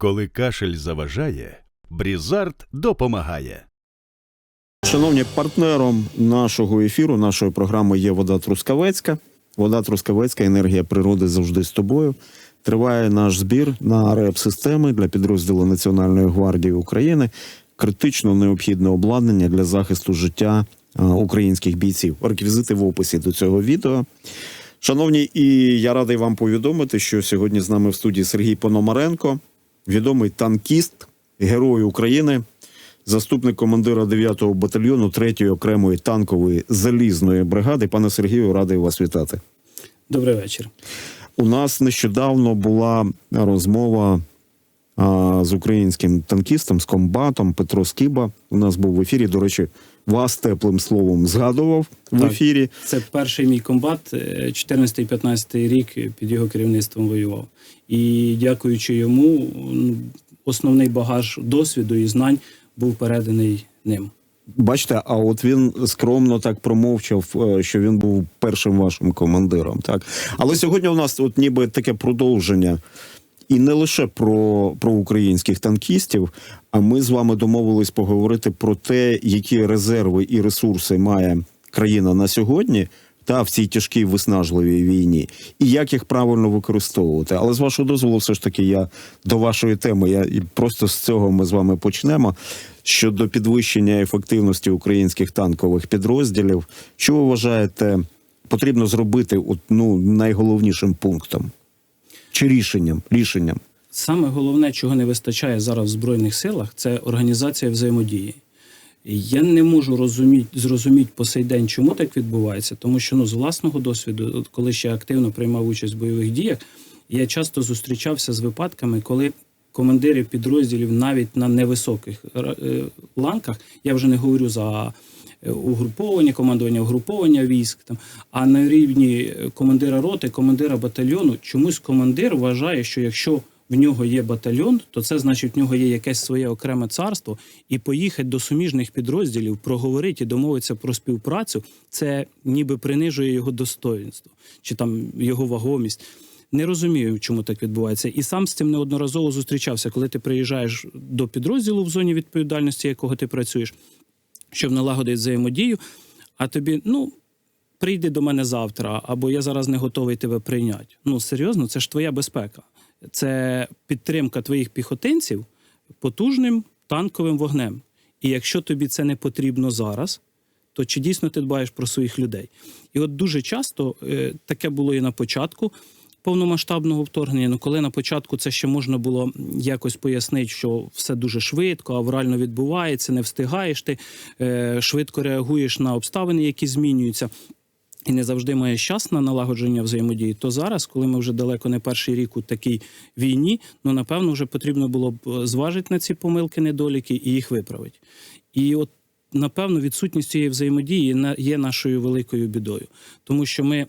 Коли кашель заважає, Брізард допомагає. Шановні, партнером нашого ефіру, нашої програми є вода Трускавецька. Вода Трускавецька, енергія природи завжди з тобою. Триває наш збір на РЕП-системи для підрозділу Національної гвардії України. Критично необхідне обладнання для захисту життя українських бійців. Реквізити в описі до цього відео. Шановні, і я радий вам повідомити, що сьогодні з нами в студії Сергій Пономаренко, відомий танкіст, герой України, заступник командира 9-го батальйону 3-ї окремої танкової залізної бригади. Пане Сергію, радий вас вітати. Добрий вечір. У нас нещодавно була розмова з українським танкістом, з комбатом Петро Скіба. У нас був в ефірі. До речі, вас теплим словом згадував в ефірі. Це перший мій комбат, е, 14-15 рік під його керівництвом воював. І дякуючи йому, основний багаж досвіду і знань був переданий ним. Бачите, а от він скромно так промовчав, е, що він був першим вашим командиром. Так, але сьогодні у нас от ніби таке продовження. І не лише про, про українських танкістів, а ми з вами домовились поговорити про те, які резерви і ресурси має країна на сьогодні та в цій тяжкій виснажливій війні, і як їх правильно використовувати. Але з вашого дозволу, все ж таки, я до вашої теми. Я і просто з цього ми з вами почнемо. Щодо підвищення ефективності українських танкових підрозділів, що ви вважаєте, потрібно зробити от, ну, найголовнішим пунктом чи рішенням? рішенням? Саме головне, чого не вистачає зараз в Збройних силах, це організація взаємодії. Я не можу розуміти, зрозуміти по сей день, чому так відбувається, тому що ну, з власного досвіду, коли ще активно приймав участь в бойових діях, я часто зустрічався з випадками, коли командири підрозділів навіть на невисоких е, ланках, я вже не говорю за е, угруповання, командування угруповання військ, там, а на рівні е, командира роти, командира батальйону, чомусь командир вважає, що якщо в нього є батальйон, то це значить в нього є якесь своє окреме царство, і поїхати до суміжних підрозділів, проговорити і домовитися про співпрацю, це ніби принижує його достоинство чи там його вагомість. Не розумію, чому так відбувається, і сам з цим неодноразово зустрічався, коли ти приїжджаєш до підрозділу в зоні відповідальності, якого ти працюєш, щоб налагодити взаємодію. А тобі, ну, прийди до мене завтра, або я зараз не готовий тебе прийняти. Ну серйозно, це ж твоя безпека. Це підтримка твоїх піхотинців потужним танковим вогнем. І якщо тобі це не потрібно зараз, то чи дійсно ти дбаєш про своїх людей? І от дуже часто е, таке було і на початку повномасштабного вторгнення. Ну, коли на початку це ще можна було якось пояснити, що все дуже швидко, аврально відбувається, не встигаєш ти, е, швидко реагуєш на обставини, які змінюються. І не завжди маєш час на налагодження взаємодії. То зараз, коли ми вже далеко не перший рік у такій війні, ну напевно, вже потрібно було б е, зважити на ці помилки, недоліки і їх виправити. І от напевно відсутність цієї взаємодії є нашою великою бідою, тому що ми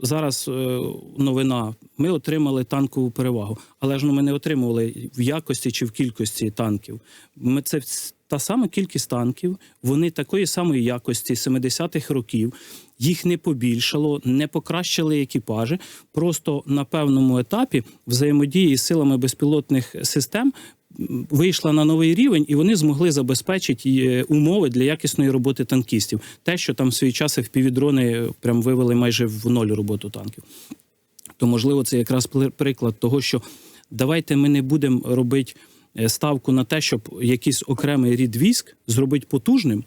зараз е, новина. Ми отримали танкову перевагу, але ж ну ми не отримували в якості чи в кількості танків. Ми це та сама кількість танків, вони такої самої якості 70-х років. Їх не побільшало, не покращили екіпажі. Просто на певному етапі взаємодії з силами безпілотних систем вийшла на новий рівень, і вони змогли забезпечити е, умови для якісної роботи танкістів. Те, що там в свій час впівдрони прям вивели майже в ноль роботу танків. То можливо, це якраз приклад того, що давайте ми не будемо робити е, ставку на те, щоб якийсь окремий рід військ зробити потужним,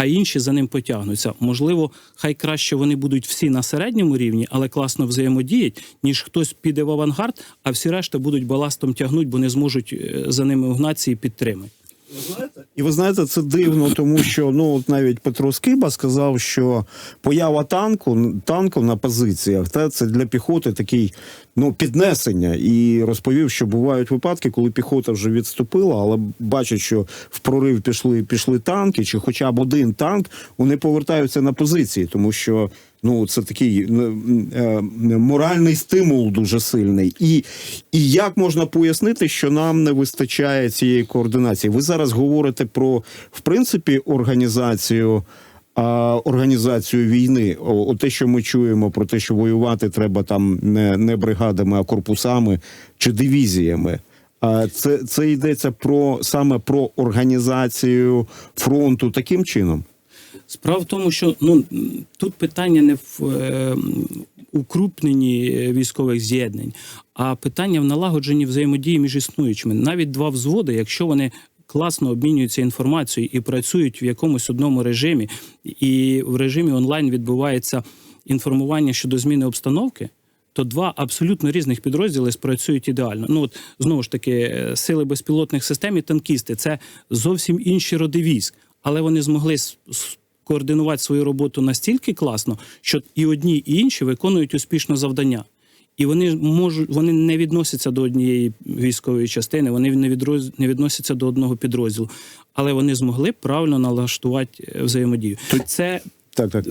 а інші за ним потягнуться. Можливо, хай краще вони будуть всі на середньому рівні, але класно взаємодіють, ніж хтось піде в авангард, а всі решта будуть баластом тягнуть, бо не зможуть е, за ними угнатися і підтримати. І ви знаєте, це дивно, тому що ну от навіть Петро Скиба сказав, що поява танку танку на позиціях та це для піхоти такий ну піднесення, і розповів, що бувають випадки, коли піхота вже відступила, але бачать, що в прорив пішли пішли танки, чи хоча б один танк, вони повертаються на позиції, тому що. Ну, це такий е, моральний стимул дуже сильний. І, і як можна пояснити, що нам не вистачає цієї координації? Ви зараз говорите про в принципі організацію. А організацію війни, о, о, те, що ми чуємо про те, що воювати треба там не, не бригадами, а корпусами чи дивізіями. А це, це йдеться про саме про організацію фронту таким чином. Справа в тому, що ну тут питання не в е, укрупненні е, військових з'єднань, а питання в налагодженні взаємодії між існуючими. Навіть два взводи, якщо вони класно обмінюються інформацією і працюють в якомусь одному режимі, і в режимі онлайн відбувається інформування щодо зміни обстановки. То два абсолютно різних підрозділи спрацюють ідеально. Ну от знову ж таки, е, сили безпілотних систем і танкісти це зовсім інші роди військ, але вони змогли координувати свою роботу настільки класно, що і одні, і інші виконують успішно завдання. І вони можуть, вони не відносяться до однієї військової частини, вони не відроз, не відносяться до одного підрозділу, але вони змогли правильно налаштувати е, взаємодію. Це Так, так.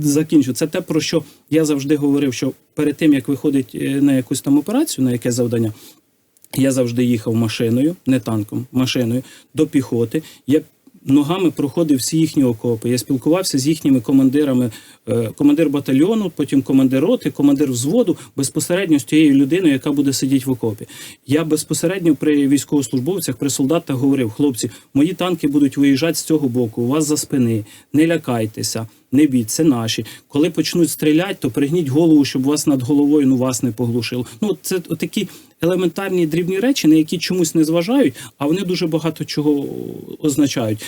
закінчу. Це те, про що я завжди говорив, що перед тим як виходить е, на якусь там операцію, на яке завдання, я завжди їхав машиною, не танком, машиною до піхоти. Я ногами проходив всі їхні окопи. Я спілкувався з їхніми командирами, е, командир батальйону, потім командир роти, командир взводу, безпосередньо з тією людиною, яка буде сидіти в окопі. Я безпосередньо при військовослужбовцях, при солдатах говорив: хлопці, мої танки будуть виїжджати з цього боку, у вас за спини, не лякайтеся. Не біть, це наші. Коли почнуть стріляти, то пригніть голову, щоб вас над головою ну вас не поглушило. Ну це такі елементарні дрібні речі, на які чомусь не зважають, а вони дуже багато чого означають.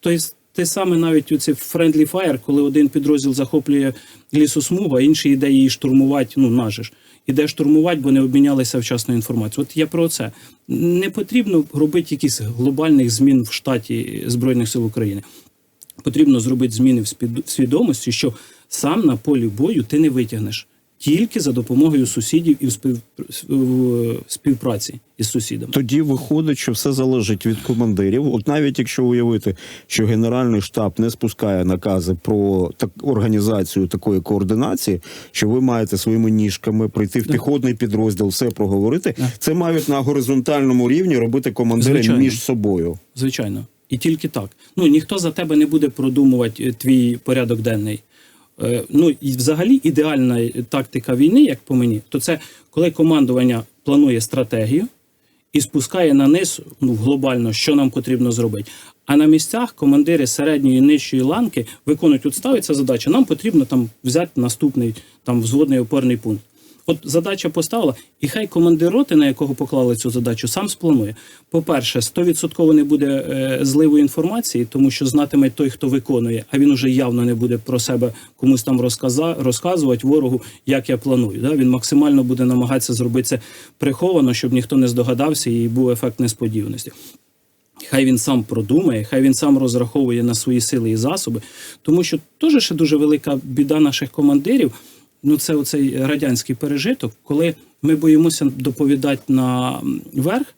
Тобто те саме навіть у цей friendly fire, коли один підрозділ захоплює лісосмугу, а інший йде її штурмувати. Ну наже ж іде штурмувати, бо не обмінялися вчасно інформацією. От я про це не потрібно робити якісь глобальних змін в штаті збройних сил України потрібно зробити зміни в свідомості, що сам на полі бою ти не витягнеш тільки за допомогою сусідів і в спів- співпраці із сусідами. Тоді виходить, що все залежить від командирів. От навіть якщо уявити, що Генеральний штаб не спускає накази про так організацію такої координації, що ви маєте своїми ніжками прийти в піхотний підрозділ, все проговорити. Це мають на горизонтальному рівні робити командири Звичайно. між собою. Звичайно. І тільки так. Ну ніхто за тебе не буде продумувати е, твій порядок денний. Е, Ну і взагалі ідеальна тактика війни, як по мені, то це коли командування планує стратегію і спускає на низ ну, глобально, що нам потрібно зробити. А на місцях командири середньої і нижчої ланки виконують, от ставиться задача, нам потрібно там взяти наступний там взводний опорний пункт. От задача поставила, і хай командир роти, на якого поклали цю задачу, сам спланує. По-перше, 100% не буде е, зливу інформації, тому що знатиме той, хто виконує, а він уже явно не буде про себе комусь там розказа, розказувати ворогу, як я планую. Да? Він максимально буде намагатися зробити це приховано, щоб ніхто не здогадався і був ефект несподіваності. Хай він сам продумає, хай він сам розраховує на свої сили і засоби, тому що теж ще дуже велика біда наших командирів. Ну, це оцей радянський пережиток, коли ми боїмося доповідати на верх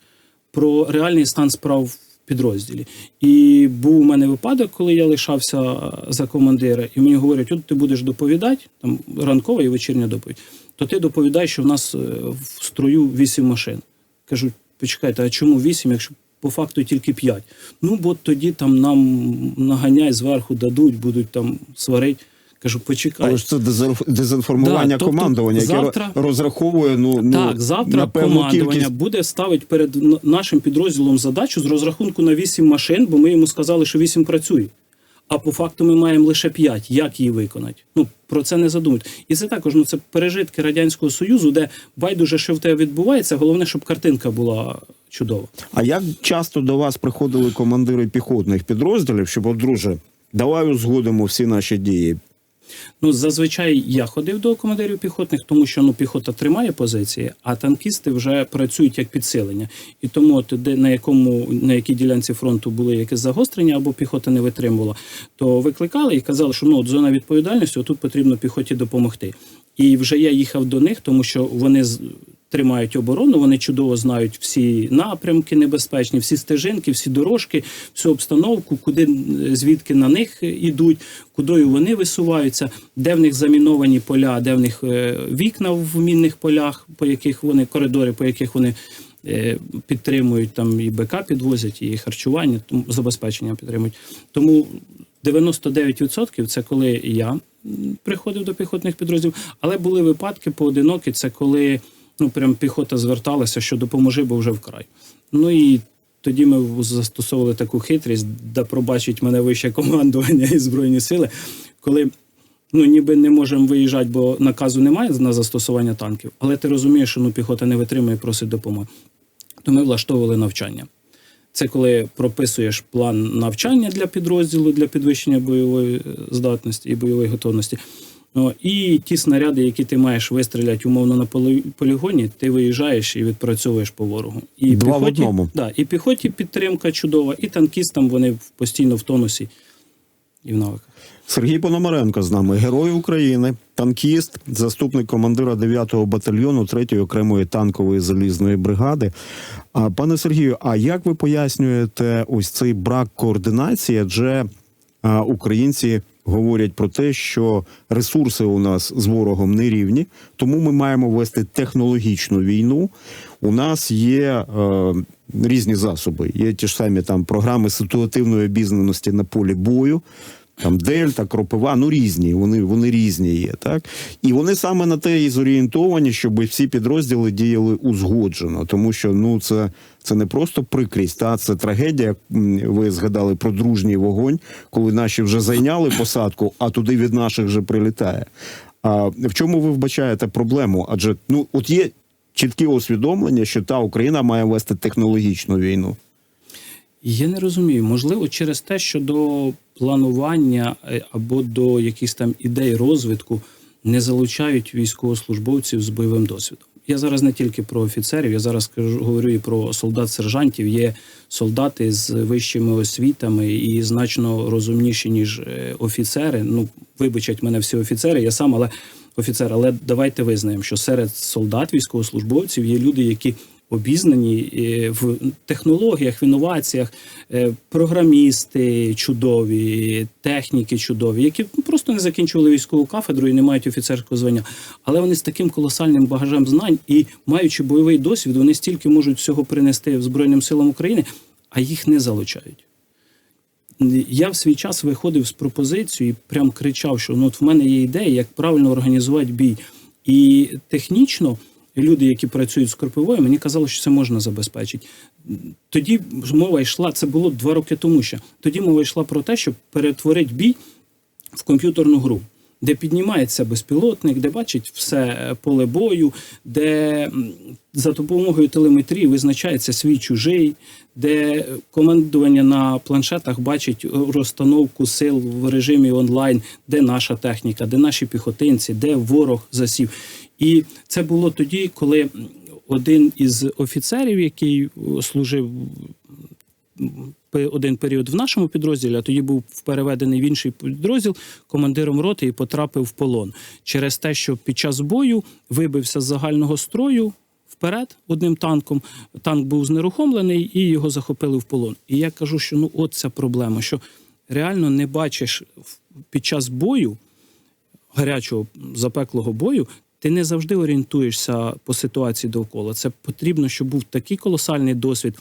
про реальний стан справ в підрозділі. І був у мене випадок, коли я лишався за командира, і мені говорять: от ти будеш доповідати, там ранкова і вечірня доповідь, то ти доповідай, що в нас е, в строю вісім машин. Кажу, почекайте, а чому вісім, якщо по факту тільки п'ять? Ну, бо тоді там нам наганяй зверху дадуть, будуть там сварити. Кажу, почекай. Але ж це дезінф- дезінформування Да, тобто командування, яке завтра- розраховує ну, ну Так, завтра на певну командування кількість. буде ставити перед нашим підрозділом задачу з розрахунку на 8 машин, бо ми йому сказали, що 8 працює. А по факту ми маємо лише 5. Як її виконати? Ну про це не задумують. І це також ну це пережитки радянського союзу, де байдуже, що в тебе відбувається. Головне, щоб картинка була чудова. А як часто до вас приходили командири піхотних підрозділів, щоб, от, друже, давай узгодимо всі наші дії. Ну, зазвичай я ходив до командирів піхотних, тому що ну піхота тримає позиції, а танкісти вже працюють як підсилення. І тому, от де на якому на якій ділянці фронту були якесь загострення або піхота не витримувала, то викликали і казали, що ну от зона відповідальності, тут потрібно піхоті допомогти. І вже я їхав до них, тому що вони тримають оборону, вони чудово знають всі напрямки небезпечні, всі стежинки, всі дорожки, всю обстановку, куди звідки на них ідуть, куди вони висуваються, де в них заміновані поля, де в них е, вікна в мінних полях, по яких вони коридори, по яких вони. е, Підтримують там і БК підвозять, і харчування, тому забезпечення підтримують. Тому 99% це коли я приходив до піхотних підрозділів, але були випадки поодинокі. Це коли Ну, прям піхота зверталася, що допоможи, бо вже вкрай. Ну і тоді ми застосовували таку хитрість, де пробачить мене вище командування і Збройні сили, коли ну, ніби не можемо виїжджати, бо наказу немає на застосування танків, але ти розумієш, що ну, піхота не витримує, просить допомоги. То ми влаштовували навчання. Це коли прописуєш план навчання для підрозділу для підвищення бойової е, здатності і бойової готовності. Ну, і ті снаряди, які ти маєш вистріляти умовно на полі- полігоні, ти виїжджаєш і відпрацьовуєш по ворогу. І Два в піхоті, одному. Да, і піхоті підтримка чудова, і танкістам вони в- постійно в тонусі і в навиках. Сергій Пономаренко з нами, герой України, танкіст, заступник командира 9-го батальйону 3-ї окремої танкової залізної бригади. А пане Сергію, а як ви пояснюєте ось цей брак координації? Адже а, українці говорять про те, що ресурси у нас з ворогом не рівні, тому ми маємо вести технологічну війну. У нас є е, різні засоби. Є ті ж самі там програми ситуативної обізнаності на полі бою. Там дельта, кропива, ну різні, вони, вони різні є, так? І вони саме на те і зорієнтовані, щоб всі підрозділи діяли узгоджено, тому що ну це, це не просто прикрість, та це трагедія. Ви згадали про дружній вогонь, коли наші вже зайняли посадку, а туди від наших вже прилітає. А в чому ви вбачаєте проблему? Адже ну от є чіткі усвідомлення, що та Україна має вести технологічну війну. Я не розумію, можливо, через те, що до планування е, або до якихось там ідей розвитку не залучають військовослужбовців з бойовим досвідом. Я зараз не тільки про офіцерів, я зараз кажу, говорю і про солдат-сержантів. Є солдати з вищими освітами і значно розумніші, ніж е, офіцери. Ну, вибачать мене всі офіцери, я сам, але офіцер. Але давайте визнаємо, що серед солдат, військовослужбовців є люди, які обізнані е, в технологіях, в інноваціях, е, програмісти чудові, техніки чудові, які просто не закінчували військову кафедру і не мають офіцерського звання. Але вони з таким колосальним багажем знань і маючи бойовий досвід, вони стільки можуть всього принести в Збройним силам України, а їх не залучають. Я в свій час виходив з пропозицією і прям кричав, що ну от в мене є ідея, як правильно організувати бій. І технічно люди, які працюють з кропивою, мені казали, що це можна забезпечити. Тоді мова йшла, це було два роки тому ще. Тоді мова йшла про те, щоб перетворити бій в комп'ютерну гру. Де піднімається безпілотник, де бачить все е, поле бою, де за допомогою телеметрії визначається свій чужий, де командування на планшетах бачить е, розстановку сил в режимі онлайн, де наша техніка, де наші піхотинці, де ворог засів. І це було тоді, коли один із офіцерів, який е, служив один період в нашому підрозділі, а тоді був переведений в інший підрозділ командиром роти і потрапив в полон через те, що під час бою вибився з загального строю. Вперед одним танком танк був знерухомлений і його захопили в полон. І я кажу, що ну от ця проблема, що реально не бачиш під час бою гарячого запеклого бою, ти не завжди орієнтуєшся по ситуації довкола. Це потрібно, щоб був такий колосальний досвід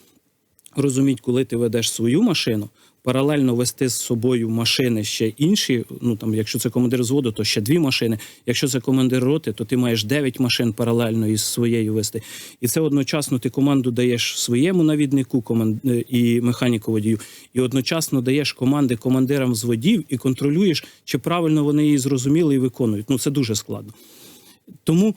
розуміти, коли ти ведеш свою машину, паралельно вести з собою машини ще інші. Ну там, якщо це командир зводу, то ще дві машини. Якщо це командир роти, то ти маєш дев'ять машин паралельно із своєю вести. І це одночасно ти команду даєш своєму навіднику команд... е, і механіку водію, і одночасно даєш команди командирам зводів і контролюєш, чи правильно вони її зрозуміли і виконують. Ну це дуже складно. Тому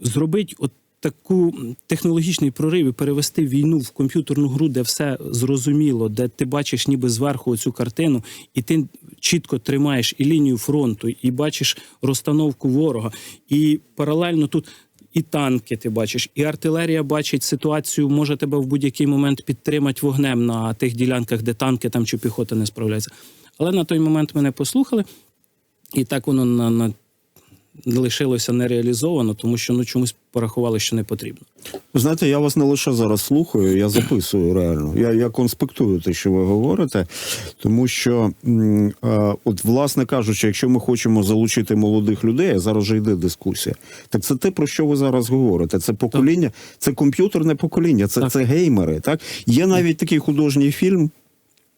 зробити от таку технологічний прорив і перевести війну в комп'ютерну гру, де все зрозуміло, де ти бачиш ніби зверху цю картину, і ти чітко тримаєш і лінію фронту, і бачиш розстановку ворога, і паралельно тут. І танки ти бачиш, і артилерія бачить ситуацію, може тебе в будь-який момент підтримати вогнем на тих ділянках, де танки там чи піхота не справляється. Але на той момент мене послухали, і так воно на, на лишилося нереалізовано, тому що ну чомусь порахували, що не потрібно. Знаєте, я вас не лише зараз слухаю, я записую реально. Я, я конспектую те, що ви говорите, тому що, е, от, власне кажучи, якщо ми хочемо залучити молодих людей, а зараз вже йде дискусія, так це те, про що ви зараз говорите. Це покоління, це комп'ютерне покоління, це, Так. це геймери. Так є навіть такий художній фільм.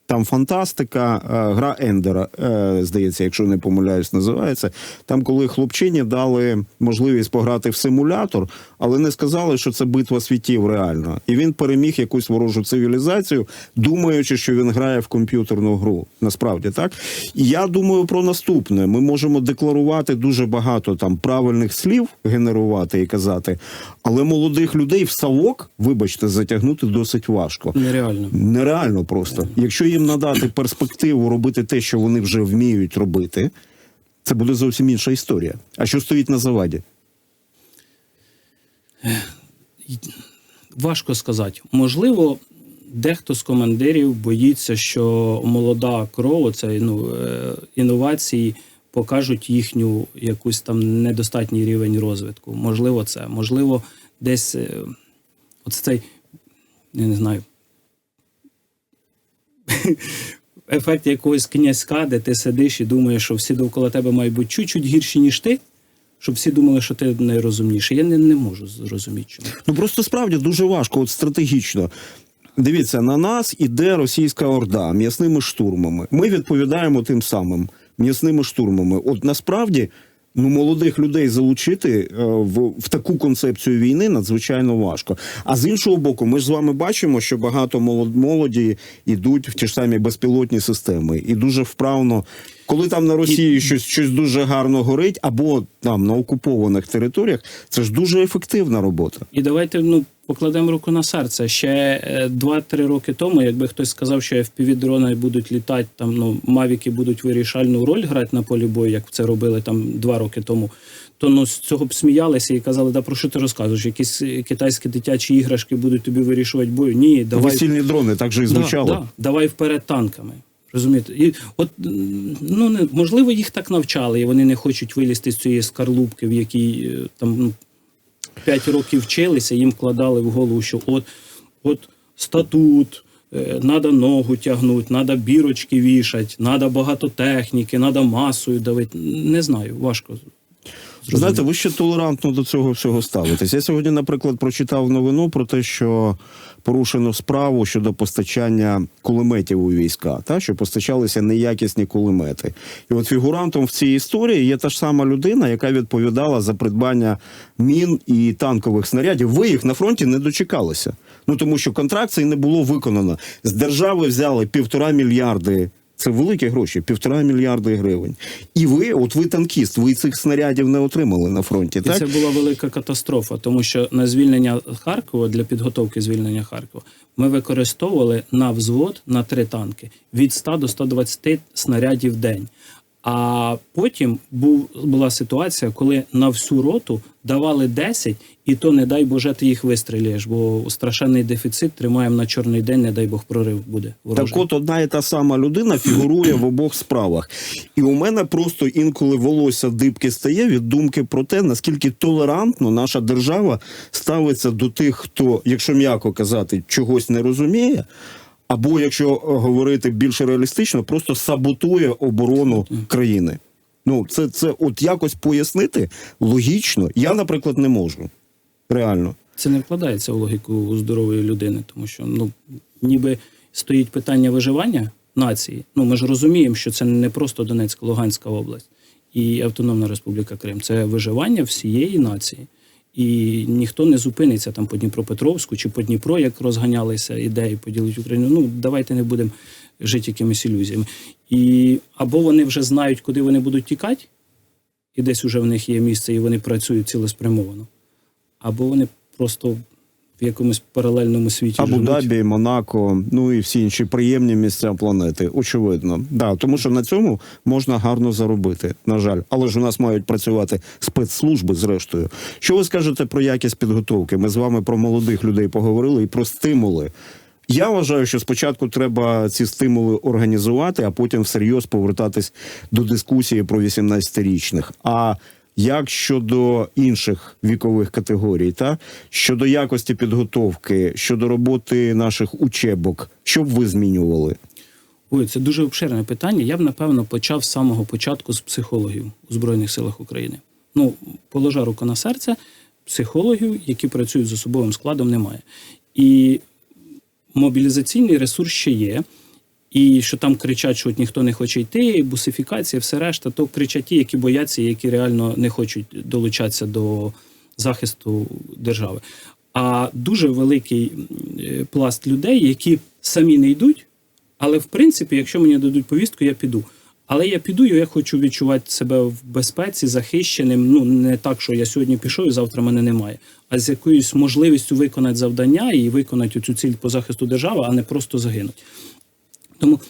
Там фантастика, е, гра Ендера, е, здається, якщо не помиляюсь, називається. Там, коли хлопчині дали можливість пограти в симулятор, але не сказали, що це битва світів реально. І він переміг якусь ворожу цивілізацію, думаючи, що він грає в комп'ютерну гру. Насправді так. І я думаю про наступне: ми можемо декларувати дуже багато там правильних слів, генерувати і казати, але молодих людей в салок, вибачте, затягнути досить важко. Нереально. Нереально просто. Якщо їм надати перспективу робити те, що вони вже вміють робити, це буде зовсім інша історія. А що стоїть на заваді? Важко сказати. Можливо, дехто з командирів боїться, що молода кров, це ну, е, інновації покажуть їхню якусь там недостатній рівень розвитку. Можливо, це. Можливо, десь е, цей, я не знаю. Ефект якогось князька, де ти сидиш і думаєш, що всі довкола тебе мають бути чуть-чуть гірші, ніж ти, щоб всі думали, що ти найрозумніший. Я не, не можу зрозуміти, чому. Ну просто справді дуже важко, от стратегічно. Дивіться, на нас іде російська орда м'ясними штурмами. Ми відповідаємо тим самим м'ясними штурмами. От насправді. Ну, молодих людей залучити е, в, в таку концепцію війни надзвичайно важко. А з іншого боку, ми ж з вами бачимо, що багато молод- молоді йдуть в ті ж самі безпілотні системи, і дуже вправно, коли там на Росії щось, щось дуже гарно горить, або там на окупованих територіях, це ж дуже ефективна робота. І давайте ну покладемо руку на серце. Ще е, 2-3 роки тому, якби хтось сказав, що fpv дрони будуть літати, там ну мавіки будуть вирішальну роль грати на полі бою, як це робили там 2 роки тому. То ну з цього б сміялися і казали, да про що ти розказуєш? Якісь е, китайські дитячі іграшки будуть тобі вирішувати бою. Ні, давай Весільні дрони так же і звучало. Да, да, давай вперед танками. Розумієте? І от ну не можливо їх так навчали, і вони не хочуть вилізти з цієї скарлупки, в якій е, там ну, 5 років вчилися, їм вкладали в голову, що от, от статут, треба ногу тягнути, треба бірочки вішати, треба багато техніки, треба масою давити. Не знаю, важко. Зрозуміло. Знаєте, ви ще толерантно до цього всього ставитесь. Я сьогодні, наприклад, прочитав новину про те, що порушено справу щодо постачання кулеметів у війська, та що постачалися неякісні кулемети. І от фігурантом в цій історії є та ж сама людина, яка відповідала за придбання мін і танкових снарядів. Ви їх на фронті не дочекалися. Ну тому що контракт цей не було виконано. З держави взяли півтора мільярди. Це великі гроші, півтора мільярди гривень. І ви, от ви танкіст, ви цих снарядів не отримали на фронті. І Так це була велика катастрофа, тому що на звільнення Харкова для підготовки звільнення Харкова ми використовували на взвод на три танки від 100 до 120 снарядів в день. А потім був, була ситуація, коли на всю роту давали 10, і то, не дай Боже, ти їх вистрілюєш, бо страшенний дефіцит тримаємо на чорний день, не дай Бог прорив буде. ворожий. Так от одна і та сама людина фігурує в обох справах. І у мене просто інколи волосся дибки стає від думки про те, наскільки толерантно наша держава ставиться до тих, хто, якщо м'яко казати, чогось не розуміє. Або, якщо говорити більш реалістично, просто саботує оборону країни. Ну, це, це от якось пояснити логічно. Я, наприклад, не можу. Реально. Це не вкладається в логіку здорової людини, тому що ну ніби стоїть питання виживання нації. Ну ми ж розуміємо, що це не просто Донецька, Луганська область і Автономна Республіка Крим. Це виживання всієї нації. І ніхто не зупиниться там по Дніпропетровську чи по Дніпро, як розганялися ідеї поділити Україну. Ну давайте не будемо жити якимись ілюзіями. І або вони вже знають, куди вони будуть тікати, і десь уже в них є місце, і вони працюють цілеспрямовано або вони просто в якомусь паралельному світі живуть. Абу-Дабі, Монако, ну і всі інші приємні місця планети. Очевидно, да, тому що на цьому можна гарно заробити. На жаль, але ж у нас мають працювати спецслужби. Зрештою, що ви скажете про якість підготовки? Ми з вами про молодих людей поговорили і про стимули. Я вважаю, що спочатку треба ці стимули організувати, а потім всерйоз повертатись до дискусії про 18-річних. А як щодо інших вікових категорій, та щодо якості підготовки, щодо роботи наших учебок, що б ви змінювали? Ой, це дуже обширне питання. Я б напевно почав з самого початку з психологів у Збройних силах України. Ну, положа руку на серце, психологів, які працюють з особовим складом, немає. І мобілізаційний ресурс ще є. І що там кричать, що от ніхто не хоче йти, бусифікація, все решта, то кричать ті, які бояться, які реально не хочуть долучатися до захисту держави. А дуже великий е, пласт людей, які самі не йдуть, але в принципі, якщо мені дадуть повістку, я піду. Але я піду, і я хочу відчувати себе в безпеці, захищеним. Ну не так, що я сьогодні пішов і завтра мене немає, а з якоюсь можливістю виконати завдання і виконати цю ціль по захисту держави, а не просто загинути. Тому,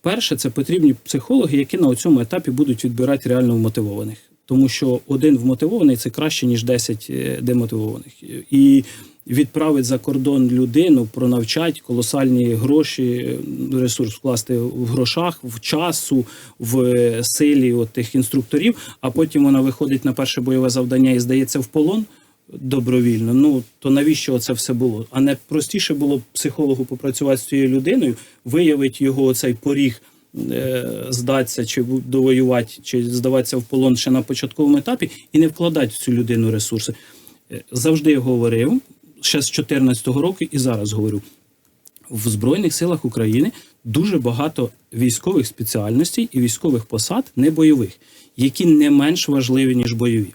перше, це потрібні психологи, які на цьому етапі будуть відбирати реально вмотивованих. Тому що один вмотивований це краще, ніж 10 е, демотивованих. І відправить за кордон людину, пронавчать колосальні гроші, ресурс вкласти в грошах, в часу, в е, силі от тих інструкторів, а потім вона виходить на перше бойове завдання і здається в полон добровільно. Ну то навіщо це все було? А не простіше було психологу попрацювати з цією людиною, виявити його цей поріг. е, Здатися чи довоювати, чи здаватися в полон ще на початковому етапі, і не вкладати в цю людину ресурси. Е, Завжди говорив, ще з 2014 року, і зараз говорю: в Збройних силах України дуже багато військових спеціальностей і військових посад не бойових, які не менш важливі, ніж бойові.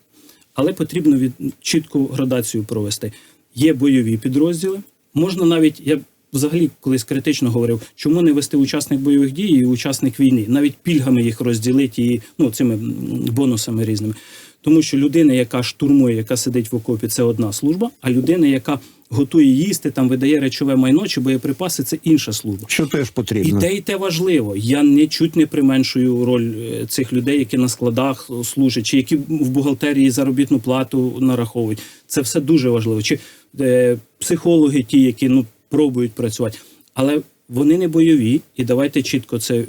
Але потрібно від чітку градацію провести. Є бойові підрозділи. Можна навіть я взагалі колись критично говорив, чому не вести учасник бойових дій і учасник війни, навіть пільгами їх розділити і ну цими бонусами різними. Тому що людина, яка штурмує, яка сидить в окопі, це одна служба, а людина, яка готує їсти, там видає речове майно чи боєприпаси, це інша служба. Що теж І потрібно. те, і те важливо. Я нічуть не применшую роль е, цих людей, які на складах служать, чи які в бухгалтерії заробітну плату нараховують. Це все дуже важливо. Чи е, психологи, ті, які ну пробують працювати, але вони не бойові, і давайте чітко це е,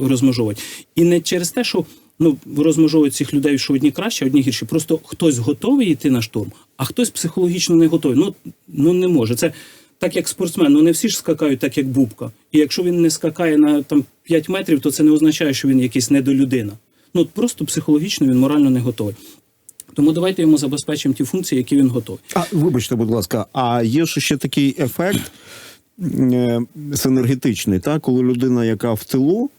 розмежовувати. І не через те, що ну розмежовують цих людей, що одні краще, одні гірші. Просто хтось готовий йти на штурм, а хтось психологічно не готовий. Ну, ну не може. Це так як спортсмен, ну не всі ж скакають так, як бубка. І якщо він не скакає на там 5 метрів, то це не означає, що він якийсь недолюдина. Ну просто психологічно він морально не готовий. Тому давайте йому забезпечимо ті функції, які він готовий. А вибачте, будь ласка, а є ж ще такий ефект е, синергетичний, так? коли людина, яка в тилу,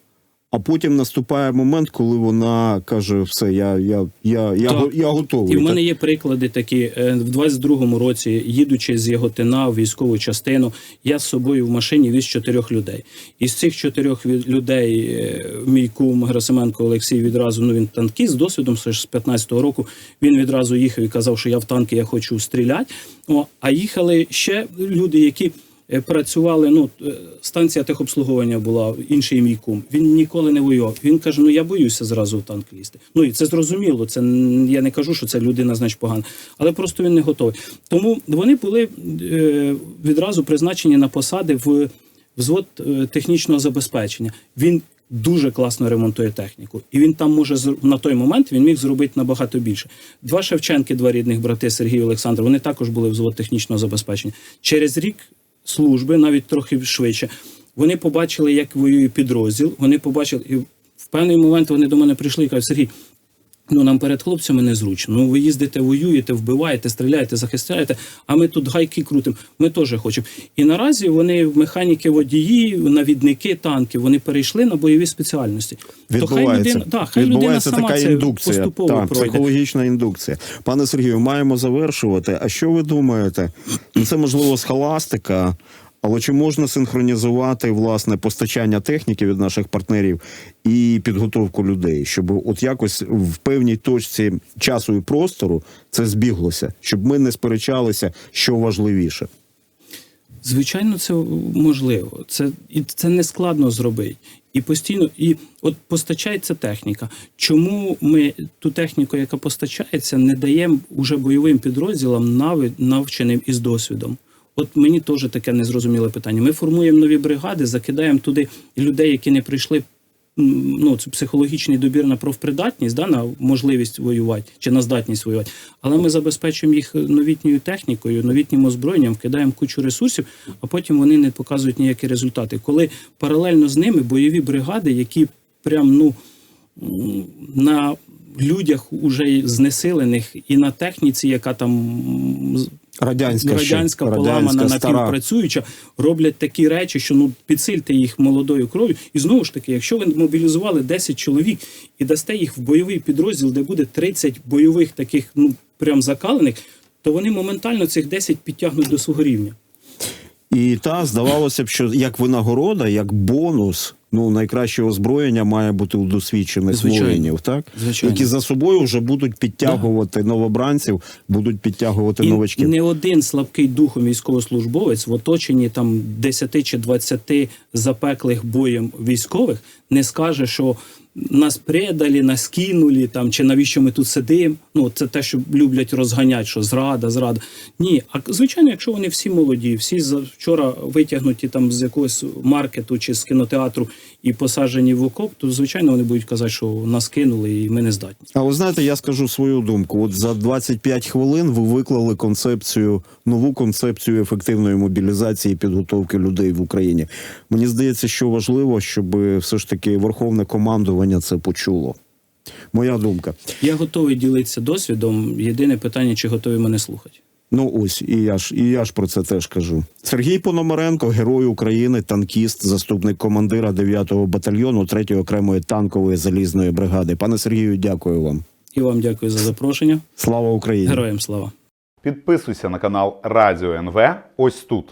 а потім наступає момент, коли вона каже: все, я, я, я, я, Так. я готовий. І в мене є приклади такі. Е, В 22-му році, їдучи з Яготина в військову частину, я з собою в машині віз чотирьох людей. Із цих чотирьох людей е, мій кум Герасименко Олексій відразу, ну він танкіст з досвідом з 15-го року. Він відразу їхав і казав, що я в танки, я хочу стріляти. О, а їхали ще люди, які. Е, Працювали, ну е, станція техобслуговування була інший мій кум. Він ніколи не воював. Він каже: Ну я боюся зразу в танк лізти. Ну і це зрозуміло. Це я не кажу, що це людина, значить погана, але просто він не готовий. Тому вони були е, відразу призначені на посади в взвод технічного забезпечення. Він дуже класно ремонтує техніку, і він там може на той момент він міг зробити набагато більше. Два Шевченки, два рідних брати Сергій і Олександр. Вони також були взвод технічного забезпечення. Через рік служби, навіть трохи швидше. Вони побачили, як воює підрозділ. Вони побачили, і в певний момент вони до мене прийшли і кажуть, Сергій, ну нам перед хлопцями незручно. Ну ви їздите, воюєте, вбиваєте, стріляєте, захищаєте, а ми тут гайки крутимо. Ми теж хочемо. І наразі вони механіки водії, навідники танків, вони перейшли на бойові спеціальності. То хай людина, да, хай людина відбувається сама така це індукція, поступово пройде. психологічна індукція. Пане Сергію, маємо завершувати. А що ви думаєте? Ну, Це можливо схоластика, але чи можна синхронізувати власне постачання техніки від наших партнерів і підготовку людей, щоб от якось в певній точці часу і простору це збіглося, щоб ми не сперечалися, що важливіше. Звичайно, це можливо. Це і це не складно зробити. І постійно, і от постачається техніка. Чому ми ту техніку, яка постачається, не даємо уже бойовим підрозділам навченим із досвідом? От мені теж таке незрозуміле питання. Ми формуємо нові бригади, закидаємо туди людей, які не прийшли. Ну, це психологічний добір на профпридатність, да, на можливість воювати чи на здатність воювати. Але ми забезпечуємо їх новітньою технікою, новітнім озброєнням, вкидаємо кучу ресурсів, а потім вони не показують ніякі результати. Коли паралельно з ними бойові бригади, які прям ну на людях уже знесилених і на техніці, яка там Радянська, радянська поламана напівпрацююча, роблять такі речі, що ну підсильте їх молодою кров'ю. І знову ж таки, якщо ви мобілізували 10 чоловік і дасте їх в бойовий підрозділ, де буде 30 бойових таких, ну прям закалених, то вони моментально цих 10 підтягнуть до свого рівня. І та здавалося б, що як винагорода, як бонус, ну найкраще озброєння має бути у досвідчених воїнів, так Звичайно. які за собою вже будуть підтягувати новобранців, будуть підтягувати І новачків. не один слабкий духом військовослужбовець в оточенні там 10 чи 20 запеклих боєм військових не скаже, що нас предалі, нас кинули там, чи навіщо ми тут сидимо. Ну це те, що люблять розганяти, що зрада, зрада. Ні, а звичайно, якщо вони всі молоді, всі вчора витягнуті там з якогось маркету чи з кінотеатру і посаджені в окоп, то звичайно вони будуть казати, що нас кинули і ми не здатні. А ви знаєте, я скажу свою думку. От за 25 хвилин ви виклали концепцію, нову концепцію ефективної мобілізації і підготовки людей в Україні. Мені здається, що важливо, щоб все ж таки верховне командування це почуло. Моя думка. Я готовий ділитися досвідом. Єдине питання, чи готові мене слухати. Ну ось і я ж і я ж про це теж кажу. Сергій Пономаренко, герой України, танкіст, заступник командира 9-го батальйону 3-ї окремої танкової залізної бригади. Пане Сергію, дякую вам. І вам дякую за запрошення. Слава Україні! Героям слава! Підписуйся на канал Радіо НВ ось тут.